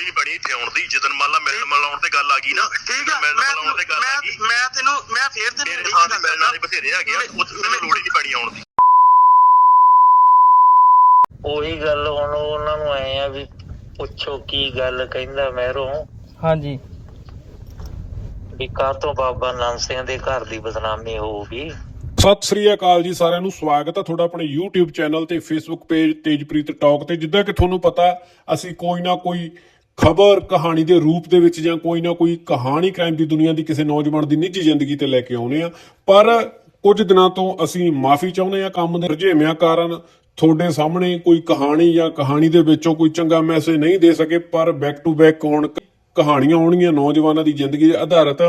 ਲੋੜ ਹੀ ਨਹੀਂ ਪੈਣੀ ਇੱਥੇ ਆਉਣ ਦੀ ਜਦੋਂ ਮੰਨ ਲਾ ਮਿਲਣ ਮਿਲਾਉਣ ਤੇ ਗੱਲ ਆ ਗਈ ਨਾ ਠੀਕ ਮਿਲਣ ਮੈਂ ਮਿਲਾਉਣ ਤੇ ਗੱਲ ਆ ਗਈ। ਮੈਂ ਮੈਂ ਤੈਨੂੰ ਮੈਂ ਫੇਰ ਤੈਨੂੰ ਇਹੀ ਤੇ ਗੱਲ ਮਿਲਣ ਵਾਲੇ ਬਥੇਰੇ ਆ ਉੱਥੇ ਤੈਨੂੰ ਲੋੜ ਹੀ ਨਹੀਂ ਪੈਣੀ ਆਉਣ ਦੀ। ਉਹੀ ਗੱਲ ਹੁਣ ਉਹਨਾਂ ਨੂੰ ਐ ਆ ਵੀ ਪੁੱਛੋ ਕੀ ਗੱਲ ਕਹਿੰਦਾ ਮਹਿਰੋਂ। ਹਾਂਜੀ। ਵੀ ਕਾਹਤੋਂ ਬਾਬਾ ਨਾਨਕ ਸਿੰਘ ਦੇ ਘਰ ਦੀ ਬਦਨਾਮੀ ਹੋਊਗੀ? ਸਤਿ ਸ੍ਰੀ ਅਕਾਲ ਜੀ ਸਾਰਿਆਂ ਨੂੰ ਸਵਾਗਤ ਹੈ ਤੁਹਾਡਾ ਆਪਣੇ YouTube ਚੈਨਲ ਤੇ Facebook ਪੇਜ ਤੇਜਪ੍ਰੀਤ ਟਾਕ ਤੇ। ਜਿੱਦਾਂ ਕਿ ਤੁਹਾਨੂੰ ਪਤਾ ਅਸੀਂ ਕੋਈ ਨਾ ਕੋਈ ਖਬਰ ਕਹਾਣੀ ਦੇ ਰੂਪ ਦੇ ਵਿੱਚ ਜਾਂ ਕੋਈ ਨਾ ਕੋਈ ਕਹਾਣੀ ਕ੍ਰਾਈਮ ਦੀ ਦੁਨੀਆ ਦੀ ਕਿਸੇ ਨੌਜਵਾਨ ਦੀ ਨਿੱਜੀ ਜ਼ਿੰਦਗੀ ਤੇ ਲੈ ਕੇ ਆਉਨੇ ਆ। ਪਰ ਕੁਝ ਦਿਨਾਂ ਤੋਂ ਅਸੀਂ ਮਾਫੀ ਚਾਹੁੰਦੇ ਆ ਕੰਮ ਦੇ ਰੁਝੇਵਿਆਂ ਕਾਰਨ। ਤੁਹਾਡੇ ਸਾਹਮਣੇ ਕੋਈ ਕਹਾਣੀ ਜਾਂ ਕਹਾਣੀ ਦੇ ਵਿੱਚੋਂ ਕੋਈ ਚੰਗਾ ਮੈਸੇਜ ਨਹੀਂ ਦੇ ਸਕੇ, ਪਰ ਬੈਕ ਟੂ ਬੈਕ ਹੁਣ ਕਹਾਣੀਆਂ ਆਉਣਗੀਆਂ ਨੌਜਵਾਨਾਂ ਦੀ ਜ਼ਿੰਦਗੀ ਦੇ ਆਧਾਰਿਤ।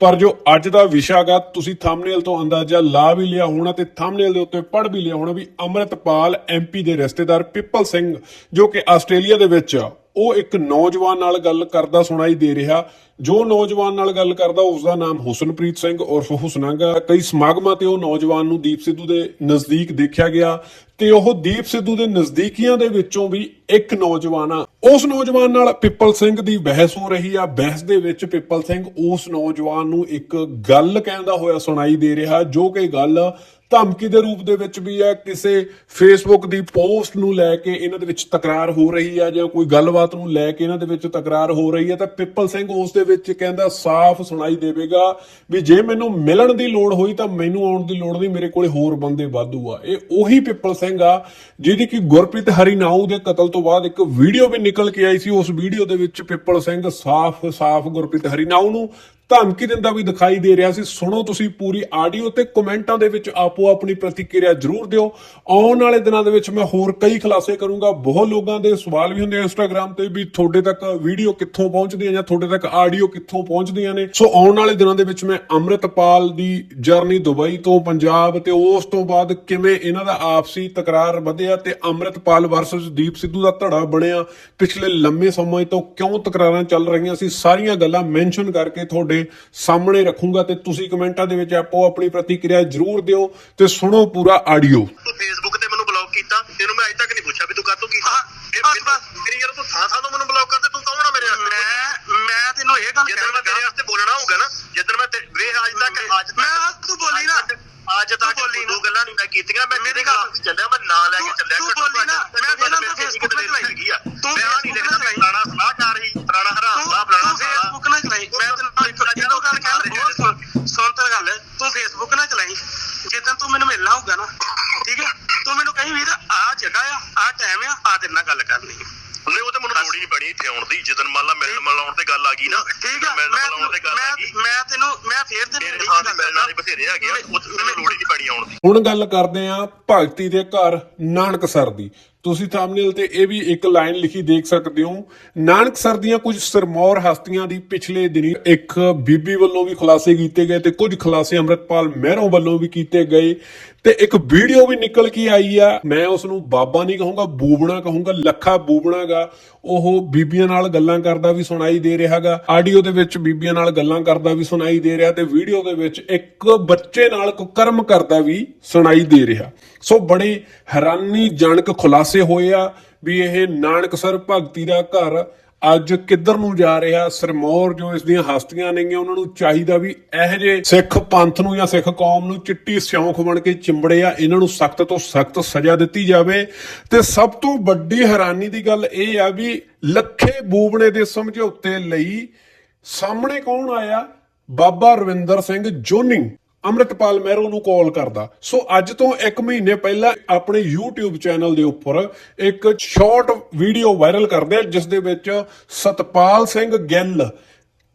ਪਰ ਜੋ ਅੱਜ ਦਾ ਵਿਸ਼ਾ ਗਾ ਤੁਸੀਂ ਥੰਬਨੇਲ ਤੋਂ ਅੰਦਾਜ਼ਾ ਲਾ ਵੀ ਲਿਆ ਹੋਣਾ ਤੇ ਥੰਬਨੇਲ ਦੇ ਉੱਤੇ ਪੜ੍ਹ ਵੀ ਲਿਆ ਹੋਣਾ ਵੀ ਅੰਮ੍ਰਿਤਪਾਲ ਐਮਪੀ ਦੇ ਰਿਸ਼ਤੇਦਾਰ ਪਿੱਪਲ ਸਿੰਘ, ਜੋ ਕਿ ਆਸਟ੍ਰੇਲੀਆ ਦੇ ਵਿੱਚ ਉਹ ਇੱਕ ਨੌਜਵਾਨ ਨਾਲ ਗੱਲ ਕਰਦਾ ਸੁਣਾਈ ਦੇ ਰਿਹਾ। ਜੋ ਨੌਜਵਾਨ ਨਾਲ ਗੱਲ ਕਰਦਾ ਉਸ ਦਾ ਨਾਮ ਹੁਸਨਪ੍ਰੀਤ ਸਿੰਘ ਉਰਫ ਹੁਸਨਾਗਾ ਕਈ ਸਮਾਗਮਾਂ ਤੇ ਉਹ ਨੌਜਵਾਨ ਨੂੰ ਦੀਪ ਸਿੱਧੂ ਦੇ ਨਜ਼ਦੀਕ ਦੇਖਿਆ ਗਿਆ ਤੇ ਉਹ ਦੀਪ ਸਿੱਧੂ ਦੇ ਨਜ਼ਦੀਕੀਆਂ ਦੇ ਵਿੱਚੋਂ ਵੀ ਇੱਕ ਨੌਜਵਾਨ ਆ। ਉਸ ਨੌਜਵਾਨ ਨਾਲ ਪਿੱਪਲ ਸਿੰਘ ਦੀ ਬਹਿਸ ਹੋ ਰਹੀ ਆ। ਬਹਿਸ ਦੇ ਵਿੱਚ ਪਿੱਪਲ ਸਿੰਘ ਉਸ ਨੌਜਵਾਨ ਨੂੰ ਇੱਕ ਗੱਲ ਕਹਿੰਦਾ ਹੋਇਆ ਸੁਣਾਈ ਦੇ ਰਿਹਾ, ਜੋ ਕਿ ਗੱਲ ਧਮਕੀ ਦੇ ਰੂਪ ਦੇ ਵਿੱਚ ਵੀ ਹੈ, ਕਿਸੇ ਫੇਸਬੁੱਕ ਦੀ ਪੋਸਟ ਨੂੰ ਲੈ ਕੇ ਇਹਨਾਂ ਦੇ ਵਿੱਚ ਤਕਰਾਰ ਹੋ ਰਹੀ ਹੈ ਜਾਂ ਕੋਈ ਗੱਲਬਾਤ ਨੂੰ ਲੈ ਕੇ ਇਹਨਾਂ ਦੇ ਵਿੱਚ ਤਕਰਾਰ ਹੋ ਰਹੀ ਹੈ, ਤਾਂ ਪਿੱਪਲ ਸਿੰਘ ਉਸ ਦੇ ਵਿੱਚ ਕਹਿੰਦਾ ਸਾਫ਼ ਸੁਣਾਈ ਦੇਵੇਗਾ ਵੀ ਜੇ ਮੈਨੂੰ ਮਿਲਣ ਦੀ ਲੋੜ ਹੋਈ ਤਾਂ ਮੈਨੂੰ ਆਉਣ ਦੀ ਲੋੜ ਨਹੀਂ, ਮੇਰੇ ਕੋਲੇ ਹੋਰ ਬੰਦੇ ਵਾਧੂ ਆ। ਇਹ ਉਹੀ ਪਿੱਪਲ ਸਿੰਘ ਆ, ਜਿਹਦੀ ਕਿ ਗੁਰਪ੍ਰੀਤ ਹਰੀਨਾਊ ਦੇ ਕਤਲ ਤੋਂ ਬਾਅਦ ਇੱਕ ਵੀਡੀਓ ਵੀ ਨਿਕਲ ਕੇ ਆਈ ਸੀ, ਉਸ ਵੀਡੀਓ ਦੇ ਵਿੱਚ ਪਿੱਪਲ ਸਿੰਘ ਸਾਫ਼ ਸਾਫ਼ ਗੁਰਪ੍ਰੀਤ ਹਰੀਨਾਊ ਨੂੰ ਧਮਕੀ ਦਿੰਦਾ ਵੀ ਦਿਖਾਈ ਦੇ ਰਿਹਾ ਸੀ। ਸੁਣੋ ਤੁਸੀਂ ਪੂਰੀ ਆਡੀਓ ਤੇ ਕਮੈਂਟਾਂ ਦੇ ਵਿੱਚ ਆਪੋ ਆਪਣੀ ਪ੍ਰਤੀਕਿਰਿਆ ਜਰੂਰ ਦਿਓ। ਆਉਣ ਵਾਲੇ ਦਿਨਾਂ ਦੇ ਵਿੱਚ ਮੈਂ ਹੋਰ ਕਈ ਖੁਲਾਸੇ ਕਰੂੰਗਾ। ਬਹੁਤ ਲੋਕਾਂ ਦੇ ਸਵਾਲ ਵੀ ਹੁੰਦੇ ਆ ਇੰਸਟਾਗ੍ਰam ਤੇ ਵੀ ਤੁਹਾਡੇ ਤੱਕ ਵੀਡੀਓ ਕਿੱਥੋਂ ਪਹੁੰਚਦੀ ਹੈ ਜਾਂ ਤੁਹਾਡੇ ਤੱਕ ਆਡੀਓ ਕਿੱਥੋਂ ਪਹੁੰਚਦੀਆਂ ਨੇ। ਸੋ ਆਉਣ ਵਾਲੇ ਦਿਨਾਂ ਦੇ ਵਿੱਚ ਮੈਂ ਅੰਮ੍ਰਿਤਪਾਲ ਦੀ ਜਰਨੀ ਦੁਬਈ ਤੋਂ ਪੰਜਾਬ ਤੇ ਉਸ ਤੋਂ ਬਾਅਦ ਕਿਵੇਂ ਇਹਨਾਂ ਦਾ ਆਪਸੀ ਤਕਰਾਰ ਵਧਿਆ ਤੇ ਅੰਮ੍ਰਿਤਪਾਲ ਵਰਸਸ ਦੀਪ ਸਿੱਧੂ ਦਾ ਧੜਾ ਬਣਿਆ। ਪਿਛਲੇ ਲੰਮੇ ਸਮੇਂ ਤੋਂ ਕਿਉਂ ਤਕਰਾਰਾਂ ਚੱਲ ਰਹੀਆਂ ਸੀ, ਸਾਰੀਆਂ ਗੱਲਾਂ ਮੈਂਸ਼ਨ ਕਰਕੇ ਤੁਹਾਡੇ ਸਾਹਮਣੇ ਰੱਖੂੰਗਾ ਤੇ ਤੁਸੀਂ ਕਮੈਂਟਾਂ ਦੇ ਵਿੱਚ ਆਪੋ ਆਪਣੀ ਪ੍ਰਤੀਕਿਰਿਆ ਜਰੂਰ ਦਿਓ ਤੇ ਸੁਣੋ ਪੂਰਾ ਆਡੀਓ ਤੂੰ ਫੇਸਬੁੱਕ ਤੇ ਮੈਨੂੰ ਬਲੌਕ ਕੀਤਾ ਤੈਨੂੰ ਮੈਂ ਅਜੇ ਤੱਕ ਨਹੀਂ ਪੁੱਛਿਆ ਵੀ ਤੂੰ ਕਾਹਤੋਂ ਕੀਤਾ। ਮੇਰੀ ਯਾਰ ਤੂੰ ਥਾਂ ਥਾਂ ਤੋਂ ਮੈਨੂੰ ਬਲੌਕ ਕਰਦੇ ਤੂੰ ਕੌਣ ਆ ਮੇਰੇ ਵਾਸਤੇ ਮੈਂ ਮੈਂ ਤੈਨੂੰ ਇਹ ਗੱਲ ਜਦੋਂ ਮੈਂ ਤੇਰੇ ਵਾਸਤੇ ਬੋਲਣਾ ਹੋਊਗਾ ਨਾ ਜਦੋਂ ਮੈਂ ਵੇ ਅੱਜ ਤੱਕ ਅੱਜ ਤੱਕ ਮੈਂ ਤੂੰ ਬੋਲੀ ਨਾ। ਅੱਜ ਤੱਕ ਬੋਲੀ ਨਾ। ਦੋ ਗੱਲਾਂ ਨਹੀਂ ਮੈਂ ਕੀਤੀਆਂ ਮੈਂ ਤੇਰੇ ਗੱਲ- ਮੈਂ ਮੈਂ ਤੈਨੂੰ ਮੈਂ ਫੇਰ ਤੈਨੂੰ ਤੇਰੇ ਇਹੀ ਥਾਂ ਤੇ ਗੱਲ ਮਿਲਣ ਵਾਲੇ ਬਥੇਰੇ ਹੈਗੇ ਆ ਉੱਥੇ ਤੈਨੂੰ ਲੋੜ ਹੀ ਨਹੀਂ ਪੈਣੀ ਆਉਣ ਦੀ। ਹੁਣ ਗੱਲ ਕਰਦੇ ਆਂ ਭਗਤੀ ਦੇ ਘਰ ਨਾਨਕਸਰ ਦੀ। ਤੁਸੀਂ ਥੰਬਨੇਲ ਤੇ ਇਹ ਵੀ ਇੱਕ ਲਾਈਨ ਲਿਖੀ ਦੇਖ ਸਕਦੇ ਹੋ। ਨਾਨਕਸਰ ਦੀਆਂ ਕੁਝ ਸਰਮੌਰ ਹਸਤੀਆਂ ਦੀ ਪਿਛਲੇ ਦਿਨੀ ਇੱਕ ਬੀਬੀ ਵੱਲੋਂ ਵੀ ਖੁਲਾਸੇ ਕੀਤੇ ਗਏ ਤੇ ਕੁਝ ਖੁਲਾਸੇ ਅੰਮ੍ਰਿਤਪਾਲ ਮਹਿਰੋਂ ਵੱਲੋਂ ਵੀ ਕੀਤੇ ਗਏ। ਤੇ ਇੱਕ ਵੀਡੀਓ ਵੀ ਨਿਕਲ ਕੇ ਆਈ ਆ। ਮੈਂ ਉਸ ਨੂੰ ਬਾਬਾ ਨਹੀਂ ਕਹੂੰਗਾ ਬੂਬਣਾ ਕਹੂੰਗਾ ਲੱਖਾ ਬੂਬਣਾਗਾ। ਉਹ ਬੀਬੀਆਂ ਨਾਲ ਗੱਲਾਂ ਕਰਦਾ ਵੀ ਸੁਣਾਈ ਦੇ ਰਿਹਾਗਾ। ਆਡੀਓ ਦੇ ਵਿੱਚ ਬੀਬੀਆਂ ਨਾਲ ਗੱਲਾਂ ਕਰਦਾ ਵੀ ਸੁਣਾਈ ਦੇ ਰਿਹਾ ਤੇ ਵੀਡੀਓ ਦੇ ਵਿੱਚ ਇੱਕ ਬੱਚੇ ਨਾਲ ਕੁਕਰਮ ਕਰਦਾ ਵੀ ਸੁਣਾਈ ਦੇ ਰਿਹਾ। ਸੋ ਬੜੀ ਹੈਰਾਨੀਜਨਕ ਖੁਲਾਸੇ ਹੋਏ ਆ ਵੀ ਇਹ ਨਾਨਕਸਰ ਭਗਤੀ ਦਾ ਘਰ ਅੱਜ ਕਿੱਧਰ ਨੂੰ ਜਾ ਰਿਹਾ? ਸਰਮੌਰ ਜੋ ਇਸ ਦੀਆਂ ਹਸਤੀਆਂ ਨੇਗੀਆਂ, ਉਹਨਾਂ ਨੂੰ ਚਾਹੀਦਾ ਵੀ ਇਹੋ ਜਿਹੇ ਸਿੱਖ ਪੰਥ ਨੂੰ ਜਾਂ ਸਿੱਖ ਕੌਮ ਨੂੰ ਚਿੱਟੀ ਸਿਉਂਖ ਬਣ ਕੇ ਚਿੰਬੜੇ ਆ, ਇਹਨਾਂ ਨੂੰ ਸਖਤ ਤੋਂ ਸਖਤ ਸਜ਼ਾ ਦਿੱਤੀ ਜਾਵੇ। ਤੇ ਸਭ ਤੋਂ ਵੱਡੀ ਹੈਰਾਨੀ ਦੀ ਗੱਲ ਇਹ ਆ ਵੀ ਲੱਖੇ ਬੂਬਣੇ ਦੇ ਸਮਝੌਤੇ ਲਈ ਸਾਹਮਣੇ ਕੌਣ ਆਇਆ? ਬਾਬਾ ਰਵਿੰਦਰ ਸਿੰਘ ਜੋਨੀ ਅੰਮ੍ਰਿਤਪਾਲ ਮਹਿਰੋ ਨੂੰ ਕਾਲ ਕਰਦਾ। ਸੋ ਅੱਜ ਤੋਂ 1 ਮਹੀਨੇ ਪਹਿਲਾਂ ਆਪਣੇ YouTube ਚੈਨਲ ਦੇ ਉੱਪਰ ਇੱਕ ਸ਼ਾਰਟ ਵੀਡੀਓ ਵਾਇਰਲ ਕਰਦੇ ਆ, ਜਿਸ ਦੇ ਵਿੱਚ ਸਤਪਾਲ ਸਿੰਘ ਗਿੱਲ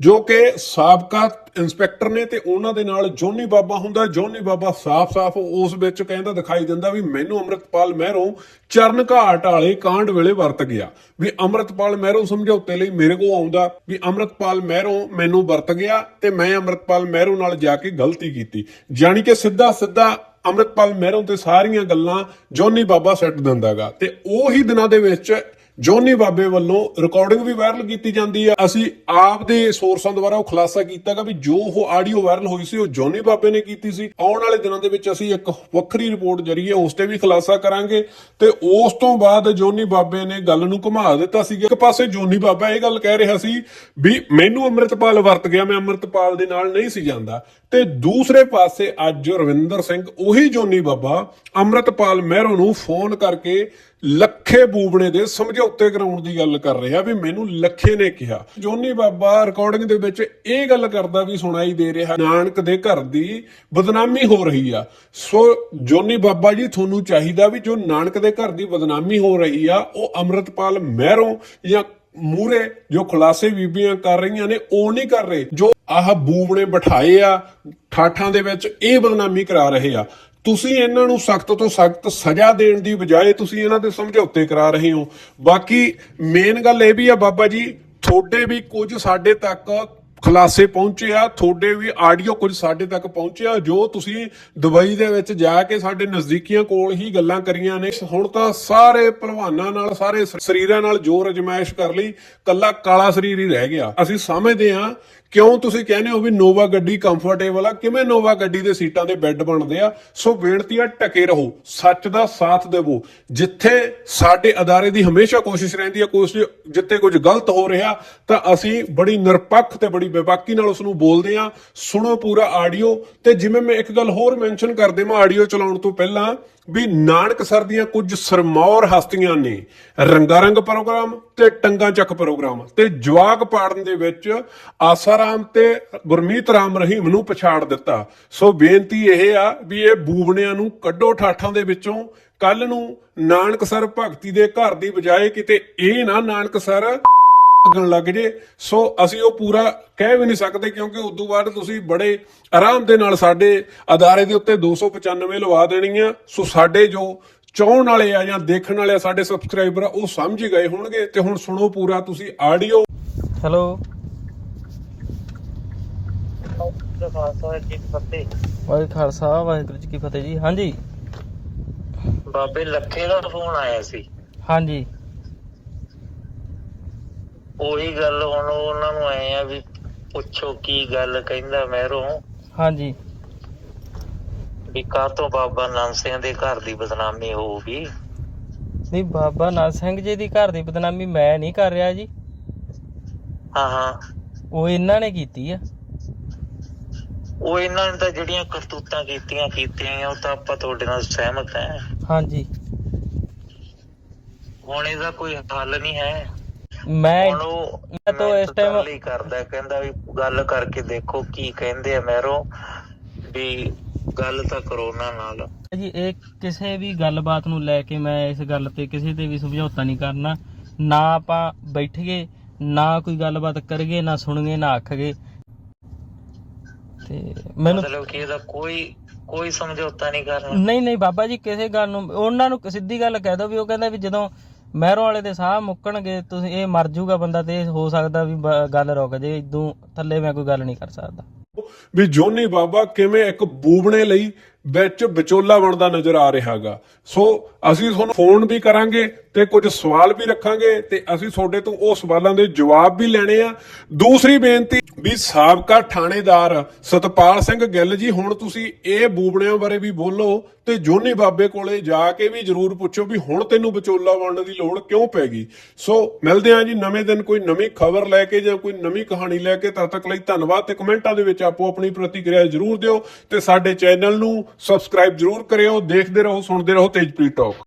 ਜੋ ਕਿ ਸਾਬਕਾ ਇੰਸਪੈਕਟਰ ਨੇ ਤੇ ਉਹਨਾਂ ਦੇ ਨਾਲ ਜੋਨੀ ਬਾਬਾ ਹੁੰਦਾ, ਜੋਨੀ ਬਾਬਾ ਸਾਫ਼-ਸਾਫ਼ ਉਸ ਵਿੱਚ ਕਹਿੰਦਾ, ਦਿਖਾਈ ਦਿੰਦਾ ਵੀ ਮੈਨੂੰ ਅੰਮ੍ਰਿਤਪਾਲ ਮਹਿਰੋਂ ਚਰਨ ਘਾਟ ਵਾਲੇ ਕਾਂਡ ਵੇਲੇ ਵਰਤ ਗਿਆ। ਵੀ ਅੰਮ੍ਰਿਤਪਾਲ ਮਹਿਰੋਂ ਸਮਝੌਤੇ ਲਈ ਮੇਰੇ ਕੋਲ ਆਉਂਦਾ, ਵੀ ਅੰਮ੍ਰਿਤਪਾਲ ਮਹਿਰੋਂ ਮੈਨੂੰ ਵਰਤ ਗਿਆ ਤੇ ਮੈਂ ਅੰਮ੍ਰਿਤਪਾਲ ਮਹਿਰੋਂ ਨਾਲ ਜਾ ਕੇ ਗਲਤੀ ਕੀਤੀ। ਜਾਣੀ ਕਿ ਸਿੱਧਾ ਸਿੱਧਾ ਅੰਮ੍ਰਿਤਪਾਲ ਮਹਿਰੋਂ ਤੇ ਸਾਰੀਆਂ ਗੱਲਾਂ ਜੋਨੀ ਬਾਬਾ ਸੱਟ ਦਿੰਦਾਗਾ। ਤੇ ਉਹੀ ਦਿਨਾਂ ਦੇ ਵਿੱਚ ਜੋਨੀ ਬਾਬੇ ਵੱਲੋਂ ਰਿਕਾਰਡਿੰਗ ਵੀ ਵਾਇਰਲ ਕੀਤੀ ਜਾਂਦੀ ਆ। ਅਸੀਂ ਆਪ ਦੇ ਸੋਰਸਾਂ ਦੁਆਰਾ ਉਹ ਖੁਲਾਸਾ ਕੀਤਾਗਾ ਵੀ ਜੋ ਉਹ ਆਡੀਓ ਵਾਇਰਲ ਹੋਈ ਸੀ, ਉਹ ਜੋਨੀ ਬਾਬੇ ਨੇ ਕੀਤੀ ਸੀ। ਆਉਣ ਵਾਲੇ ਦਿਨਾਂ ਦੇ ਵਿੱਚ ਅਸੀਂ ਇੱਕ ਵੱਖਰੀ ਰਿਪੋਰਟ ਜਰੀਏ ਉਸ ਤੇ ਵੀ ਖੁਲਾਸਾ ਕਰਾਂਗੇ ਤੇ ਉਸ ਤੋਂ ਬਾਅਦ ਜੋਨੀ ਬਾਬੇ ਨੇ ਗੱਲ ਨੂੰ ਘੁਮਾ ਦਿੱਤਾ ਸੀਗਾ। ਇੱਕ ਪਾਸੇ ਜੋਨੀ ਬਾਬਾ ਇਹ ਗੱਲ ਕਹਿ ਰਿਹਾ ਸੀ ਵੀ ਮੈਨੂੰ ਅੰਮ੍ਰਿਤਪਾਲ ਵਰਤ ਗਿਆ, ਮੈਂ ਅੰਮ੍ਰਿਤਪਾਲ ਦੇ ਨਾਲ ਨਹੀਂ ਸੀ ਜਾਂਦਾ। ਤੇ ਦੂਸਰੇ ਪਾਸੇ ਅੱਜ ਰਵਿੰਦਰ ਸਿੰਘ, ਉਹੀ ਜੋਨੀ ਬਾਬਾ ਅੰਮ੍ਰਿਤਪਾਲ ਮਹਿਰੋ ਨੂੰ ਫੋਨ ਕਰਕੇ ਲੱਖੇ ਬੂਬਣੇ ਦੇ ਸਮਝੌਤੇ ਕਰਾਉਣ ਦੀ ਗੱਲ ਕਰ ਰਿਹਾ ਵੀ ਮੈਨੂੰ ਲੱਖੇ ਨੇ ਕਿਹਾ। ਜੋਨੀ ਬਾਬਾ ਰਿਕਾਰਡਿੰਗ ਦੇ ਵਿੱਚ ਇਹ ਗੱਲ ਕਰਦਾ ਵੀ ਸੁਣਾਈ ਦੇ ਰਿਹਾ, ਨਾਨਕ ਦੇ ਘਰ ਦੀ ਬਦਨਾਮੀ ਹੋ ਰਹੀ ਆ। ਸੋ ਜੋਨੀ ਬਾਬਾ ਜੀ, ਤੁਹਾਨੂੰ ਚਾਹੀਦਾ ਵੀ ਜੋ ਨਾਨਕ ਦੇ ਘਰ ਦੀ ਬਦਨਾਮੀ ਹੋ ਰਹੀ ਆ, ਉਹ ਅੰਮ੍ਰਿਤਪਾਲ ਮਹਿਰੋਂ ਜਾਂ ਮੂਰੇ ਜੋ ਖੁਲਾਸੇ ਬੀਬੀਆਂ ਕਰ ਰਹੀਆਂ ਨੇ, ਉਹ ਨਹੀਂ ਕਰ ਰਹੇ। ਜੋ ਆਹ ਬੂਬਣੇ ਬਿਠਾਏ ਆ, ਠਾਠਾਂ ਦੇ ਵਿੱਚ ਇਹ ਬਦਨਾਮੀ ਕਰਾ ਰਹੇ ਆ। ਤੁਸੀਂ ਇਹਨਾਂ ਨੂੰ ਸਖਤ ਤੋਂ ਸਖਤ ਸਜ਼ਾ ਦੇਣ ਦੀ ਬਜਾਏ ਤੁਸੀਂ ਇਹਨਾਂ ਦੇ ਸਮਝੌਤੇ ਕਰਾ ਰਹੇ ਹੋ। ਬਾਕੀ ਮੇਨ ਗੱਲ ਇਹ ਵੀ ਆ ਬਾਬਾ ਜੀ, ਤੁਹਾਡੇ ਵੀ ਕੁਝ ਸਾਡੇ ਤੱਕ ਖੁਲਾਸੇ ਪਹੁੰਚੇ ਆ, ਤੁਹਾਡੇ ਵੀ ਆਡੀਓ ਕੁਝ ਸਾਡੇ ਤੱਕ ਪਹੁੰਚਿਆ ਜੋ ਤੁਸੀਂ ਦੁਬਈ ਦੇ ਵਿੱਚ ਜਾ ਕੇ ਸਾਡੇ ਨਜ਼ਦੀਕੀਆਂ ਕੋਲ ਹੀ ਗੱਲਾਂ ਕਰੀਆਂ ਨੇ, ਹੁਣ ਤਾਂ ਸਾਰੇ ਪਹਿਲਵਾਨਾਂ ਨਾਲ, ਸਾਰੇ ਸਰੀਰਾਂ ਨਾਲ ਜੋਰ ਅਜਮਾਇਸ਼ ਕਰ ਲਈ, ਕੱਲਾ ਕਾਲਾ ਸਰੀਰ ਹੀ ਰਹਿ ਗਿਆ। ਅਸੀਂ ਸਮਝਦੇ ਹਾਂ ਕਿਉਂ ਤੁਸੀਂ ਕਹਿੰਦੇ ਹੋ ਵੀ ਨੋਵਾ ਗੱਡੀ ਕੰਫਰਟੇਬਲ ਆ? ਕਿਵੇਂ ਨੋਵਾ ਗੱਡੀ ਦੇ ਸੀਟਾਂ ਦੇ ਬੈੱਡ ਬਣਦੇ ਆ? ਸੋ ਬੇਨਤੀ ਆ ਟਕੇ ਰਹੋ, ਸੱਚ ਦਾ ਸਾਥ ਦੇਵੋ। ਜਿੱਥੇ ਸਾਡੇ ਅਦਾਰੇ ਦੀ ਹਮੇਸ਼ਾ ਕੋਸ਼ਿਸ਼ ਰਹਿੰਦੀ ਆ, ਕੋਸ਼ਿਸ਼ ਜਿੱਥੇ ਕੁਝ ਗਲਤ ਹੋ ਰਿਹਾ, ਤਾਂ ਅਸੀਂ ਬੜੀ ਨਿਰਪੱਖ ਤੇ ਬੜੀ ਬੇਬਾਕੀ ਨਾਲ ਉਸ ਨੂੰ ਬੋਲਦੇ ਆ। ਸੁਣੋ ਪੂਰਾ ਆਡੀਓ। ਤੇ ਜਿਵੇਂ ਮੈਂ ਇੱਕ ਗੱਲ ਹੋਰ ਮੈਂਸ਼ਨ ਕਰ ਦੇਵਾਂ ਆਡੀਓ ਚਲਾਉਣ ਤੋਂ ਪਹਿਲਾਂ ਵੀ ਨਾਨਕ ਸਰ ਦੀਆਂ ਕੁਝ ਸਰਮੌਰ ਹਸਤੀਆਂ ਨੇ ਰੰਗਾਰੰਗ ਪ੍ਰੋਗਰਾਮ ਤੇ ਟੰਗਾ ਚੱਕ ਪ੍ਰੋਗਰਾਮ ਤੇ ਜਵਾਕ ਪਾੜਨ ਦੇ ਵਿੱਚ ਆਸਾਰਾਮ ਤੇ ਗੁਰਮੀਤ ਰਾਮ ਰਹੀਮ ਨੂੰ ਪਛਾੜ ਦਿੱਤਾ। ਸੋ ਬੇਨਤੀ ਇਹ ਆ ਵੀ ਇਹ ਬੂਬਣਿਆਂ ਨੂੰ ਕੱਢੋ ਠਾਠਾਂ ਦੇ ਵਿੱਚੋਂ। ਕੱਲ ਨੂੰ ਨਾਨਕ ਸਰ ਭਗਤੀ ਦੇ ਘਰ ਦੀ ਬਜਾਏ ਕਿਤੇ ਇਹ ਨਾ ਨਾਨਕ ਸਰ ਲੱਗਣ ਲੱਗ ਜੇ। ਸੋ ਅਸੀਂ ਉਹ ਪੂਰਾ ਕਹਿ ਵੀ ਨਹੀਂ ਸਕਦੇ ਕਿਉਂਕਿ ਉਸ ਤੋਂ ਬਾਅਦ ਤੁਸੀਂ ਬੜੇ ਆਰਾਮ ਦੇ ਨਾਲ ਸਾਡੇ ਅਦਾਰੇ ਦੇ ਉੱਤੇ 295 ਲਵਾ ਦੇਣੀਆਂ। ਸੋ ਸਾਡੇ ਜੋ ਚਾਹਣ ਵਾਲੇ ਆ ਜਾਂ ਦੇਖਣ ਵਾਲੇ ਆ ਸਾਡੇ ਸਬਸਕ੍ਰਾਈਬਰ ਆ ਉਹ ਸਮਝ ਹੀ ਗਏ ਹੋਣਗੇ ਤੇ ਹੁਣ ਸੁਣੋ ਪੂਰਾ ਤੁਸੀਂ ਆਡੀਓ। ਹੈਲੋ। ਖਾਲਸਾ ਜੀ ਕੀ ਫਤਿਹ। ਵਾਹਿਗੁਰੂ ਖਾਲਸਾ ਵਾਹਿਗੁਰੂ ਜੀ ਕੀ ਫਤਿਹ ਜੀ। ਹਾਂਜੀ। ਬਾਬੇ ਲੱਖੇ ਦਾ ਫੋਨ ਆਇਆ ਸੀ। ਹਾਂਜੀ। ਉਹੀ ਗੱਲ ਹੁਣ ਉਹਨਾਂ ਨੂੰ ਆਏ ਆ ਵੀ ਪੁੱਛੋ ਕੀ ਗੱਲ ਕਹਿੰਦਾ ਮਹਿਰੋਂ। ਹਾਂਜੀ। ਵੀ ਕਾਹਤੋਂ ਬਾਬਾ ਨਾਨਕ ਸਿੰਘ ਦੇ ਘਰ ਦੀ ਬਦਨਾਮੀ ਹੋਊਗੀ ਨਹੀਂ ਬਾਬਾ ਨਾਨਕ ਸਿੰਘ ਜੀ ਦੀ ਘਰ ਦੀ ਬਦਨਾਮੀ ਮੈਂ ਨਹੀਂ ਕਰ ਰਿਹਾ ਜੀ। ਹਾਂ ਹਾਂ। ਉਹ ਇਹਨਾਂ ਨੇ ਕੀਤੀ ਆ। ਉਹ ਇਹਨਾਂ ਨੇ ਤਾਂ ਜਿਹੜੀਆਂ ਕਰਤੂਤਾਂ ਕੀਤੀਆਂ ਕੀਤੀਆਂ ਉਹ ਤਾਂ ਆਪਾਂ ਤੁਹਾਡੇ ਨਾਲ ਸਹਿਮਤ ਹੈ ਹਾਂਜੀ। ਹੁਣ ਇਹਦਾ ਕੋਈ ਹੱਲ ਨਹੀਂ ਹੈ। ਮੈਂ ਹੁਣ ਉਹ ਮੈਂ ਤਾਂ ਇਸ time- ਹੀ ਕਰਦਾ ਕਹਿੰਦਾ ਵੀ ਗੱਲ ਕਰਕੇ ਦੇਖੋ ਕੀ ਕਹਿੰਦੇ ਆ ਮਹਿਰੋਂ ਵੀ ਗੱਲ ਤਾਂ ਕਰੋ ਉਹਨਾਂ ਨਾਲ। ਜੀ ਇਹ ਕਿਸੇ ਵੀ ਗੱਲਬਾਤ ਨੂੰ ਲੈ ਕੇ ਮੈਂ ਇਸ ਗੱਲ ਤੇ ਕਿਸੇ ਤੇ ਵੀ ਸਮਝੌਤਾ ਨਹੀਂ ਕਰਨਾ। ਨਾ ਆਪਾਂ ਬੈਠੀਏ ਨਾ ਕੋਈ ਗੱਲਬਾਤ ਕਰੀਏ ਨਾ ਸੁਣੀਏ ਨਾ ਆਖਗੇ ਤੇ ਮੈਨੂੰ ਮਤਲਬ ਕਿ ਇਹਦਾ ਕੋਈ ਕੋਈ ਸਮਝੌਤਾ ਨਹੀਂ ਕਰਨਾ। ਨਹੀਂ ਨਹੀਂ ਬਾਬਾ ਜੀ ਕਿਸੇ ਗੱਲ ਨੂੰ ਉਹਨਾਂ ਨੂੰ ਸਿੱਧੀ ਗੱਲ ਕਹਿ ਦੋ ਵੀ ਉਹ ਕਹਿੰਦਾ ਵੀ ਜਦੋਂ ਮਹਿਰੋਂ ਵਾਲੇ ਦੇ ਸਾਹ ਮੁੱਕਣਗੇ, ਤੁਸੀਂ ਇਹ ਮਰ ਜਾਊਗਾ ਬੰਦਾ ਤੇ ਇਹ ਹੋ ਸਕਦਾ ਵੀ ਬ- ਗੱਲ ਰੁਕ ਜੇ, ਇਦੋਂ ਥੱਲੇ ਮੈਂ ਕੋਈ ਗੱਲ ਨਹੀਂ ਕਰ ਸਕਦਾ। ਵੀ ਜੋਨੀ ਬਾਬਾ ਕਿਵੇਂ ਇੱਕ ਬੂਬਣੇ ਲਈ ਵਿੱਚ ਵਿਚੋਲਾ ਬਣਦਾ ਨਜ਼ਰ ਆ ਰਿਹਾਗਾ। ਸੋ ਅਸੀਂ ਤੁਹਾਨੂੰ ਫੋਨ ਵੀ ਕਰਾਂਗੇ ਤੇ ਕੁਝ ਸਵਾਲ ਵੀ ਰੱਖਾਂਗੇ ਤੇ ਅਸੀਂ ਤੁਹਾਡੇ ਤੋਂ ਉਹ ਸਵਾਲਾਂ ਦੇ ਜਵਾਬ ਵੀ ਲੈਣੇ ਆ। ਦੂਸਰੀ ਬੇਨਤੀ ਵੀ ਸਾਬਕਾ ਥਾਣੇਦਾਰ ਸਤਪਾਲ ਸਿੰਘ ਗਿੱਲ ਜੀ, ਹੁਣ ਤੁਸੀਂ ਇਹ ਬੂਬੜਿਆਂ ਬਾਰੇ ਵੀ ਬੋਲੋ ਤੇ ਜੋਨੀ ਬਾਬੇ ਕੋਲੇ ਜਾ ਕੇ ਵੀ ਜਰੂਰ ਪੁੱਛੋ ਵੀ ਹੁਣ ਤੈਨੂੰ ਵਿਚੋਲਾ ਬਣਨ ਦੀ ਲੋੜ ਕਿਉਂ ਪੈ ਗਈ। ਸੋ ਮਿਲਦੇ ਆਂ ਜੀ ਨਵੇਂ ਦਿਨ ਕੋਈ ਨਵੀਂ ਖਬਰ ਲੈ ਕੇ ਜਾਂ ਕੋਈ ਨਵੀਂ ਕਹਾਣੀ ਲੈ ਕੇ, ਤਦ ਤੱਕ ਲਈ ਧੰਨਵਾਦ ਤੇ ਕਮੈਂਟਾਂ ਦੇ ਵਿੱਚ ਆਪੋ ਆਪੋ ਆਪਣੀ ਪ੍ਰਤੀਕਿਰਿਆ ਜਰੂਰ ਦਿਓ ਤੇ ਸਾਡੇ ਚੈਨਲ ਨੂੰ ਸਬਸਕ੍ਰਾਈਬ ਜਰੂਰ ਕਰਿਓ, ਦੇਖਦੇ ਰਹੋ, ਸੁਣਦੇ ਰਹੋ ਤੇਜਪ੍ਰੀਤ ਟਾਕ